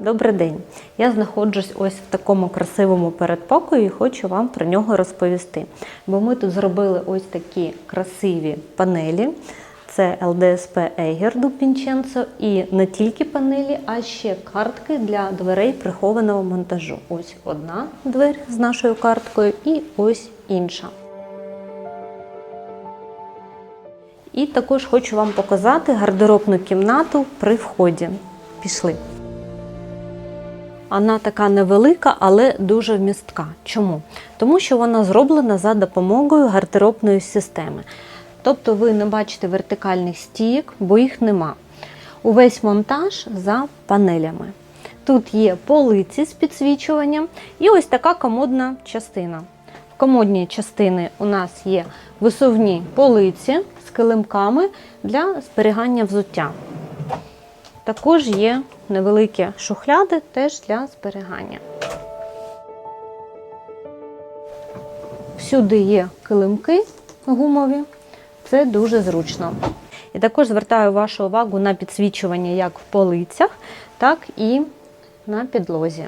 Добрий день! Я знаходжусь ось в такому красивому передпокої і хочу вам про нього розповісти. Бо ми тут зробили ось такі красиві панелі. Це LDSP Eiger du і не тільки панелі, а ще картки для дверей прихованого монтажу. Ось одна двері з нашою карткою і ось інша. І також хочу вам показати гардеробну кімнату при вході. Пішли. Вона така невелика, але дуже вмістка. Чому? Тому що вона зроблена за допомогою гардеробної системи. Тобто ви не бачите вертикальних стійок, бо їх нема. Увесь монтаж за панелями. Тут є полиці з підсвічуванням і ось така комодна частина. В комодній частини у нас є висувні полиці з килимками для зберігання взуття. Також є невеликі шухляди теж для зберігання. Всюди є килимки гумові, це дуже зручно. І також звертаю вашу увагу на підсвічування як в полицях, так і на підлозі.